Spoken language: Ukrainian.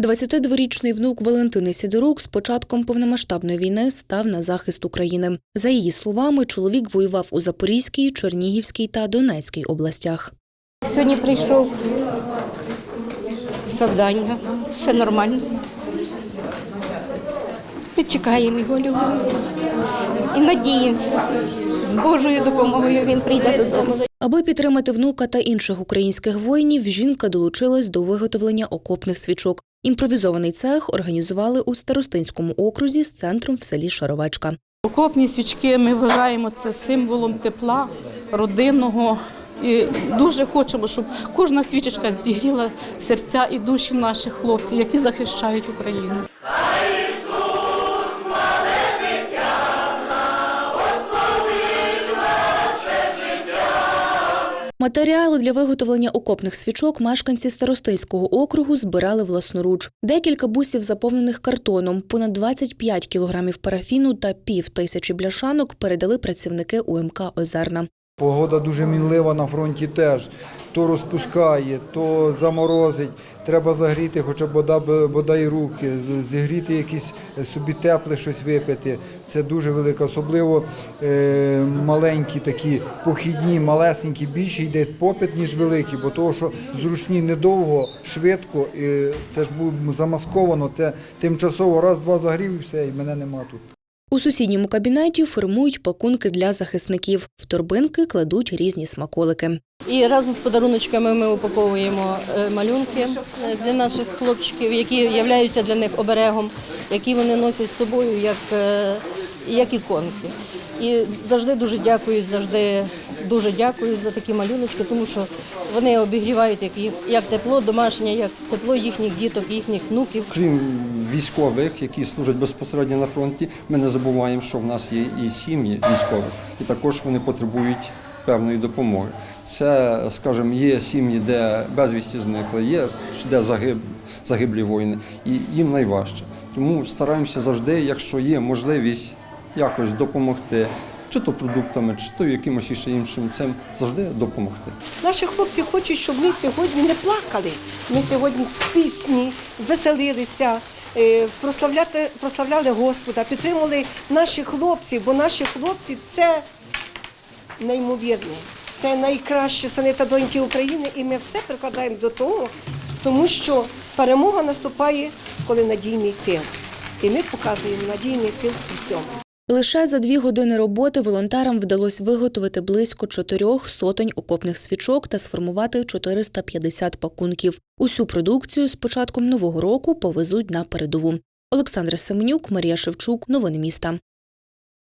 22-річний внук Валентини Сідорук з початком повномасштабної війни став на захист України. За її словами, чоловік воював у Запорізькій, Чернігівській та Донецькій областях. Сьогодні прийшов завдання, все нормально. Чекаємо його любові і надіємося, з Божою допомогою він прийде додому. Аби підтримати внука та інших українських воїнів, жінка долучилась до виготовлення окопних свічок. Імпровізований цех організували у Старостинському окрузі з центром в селі Шаровечка. Окопні свічки ми вважаємо це символом тепла, родинного. І дуже хочемо, щоб кожна свічечка зігріла серця і душі наших хлопців, які захищають Україну. Матеріали для виготовлення окопних свічок мешканці Старостинського округу збирали власноруч. Декілька бусів, заповнених картоном, понад 25 кілограмів парафіну та пів тисячі бляшанок передали працівники УМК Озерна. Погода дуже мінлива на фронті теж. То розпускає, то заморозить. Треба загріти, хоча б бодай, руки, зігріти якісь собі тепле щось випити. Це дуже велике. Особливо е, маленькі такі похідні, малесенькі, більше йде попит, ніж великі, бо того, що зручні недовго, швидко, і це ж було замасковано. Це тимчасово раз-два загрів і все, і мене нема тут. У сусідньому кабінеті формують пакунки для захисників. В торбинки кладуть різні смаколики. І разом з подаруночками ми упаковуємо е, малюнки е, для наших хлопчиків, які являються для них оберегом, які вони носять з собою як, е, як іконки. І завжди дуже дякують, завжди дуже дякують за такі малюночки, тому що вони обігрівають як, як тепло домашнє, як тепло їхніх діток, їхніх внуків. Крім військових, які служать безпосередньо на фронті, ми не забуваємо, що в нас є і сім'ї військових, і також вони потребують певної допомоги. Це, скажімо, є сім'ї, де безвісті зникли, є де загиб, загиблі воїни, і їм найважче. Тому стараємося завжди, якщо є можливість якось допомогти, чи то продуктами, чи то якимось іще іншим цим, завжди допомогти. Наші хлопці хочуть, щоб ми сьогодні не плакали. Ми сьогодні з пісні веселилися, е, прославляти, прославляли Господа, підтримували наших хлопців, бо наші хлопці це неймовірне, це найкращі сини та доньки України, і ми все прикладаємо до того, тому що перемога наступає, коли надійний тил. І ми показуємо надійний тил всьому. Лише за дві години роботи волонтерам вдалося виготовити близько чотирьох сотень окопних свічок та сформувати 450 пакунків. Усю продукцію з початком нового року повезуть на передову. Олександра Семенюк, Марія Шевчук. Новини міста.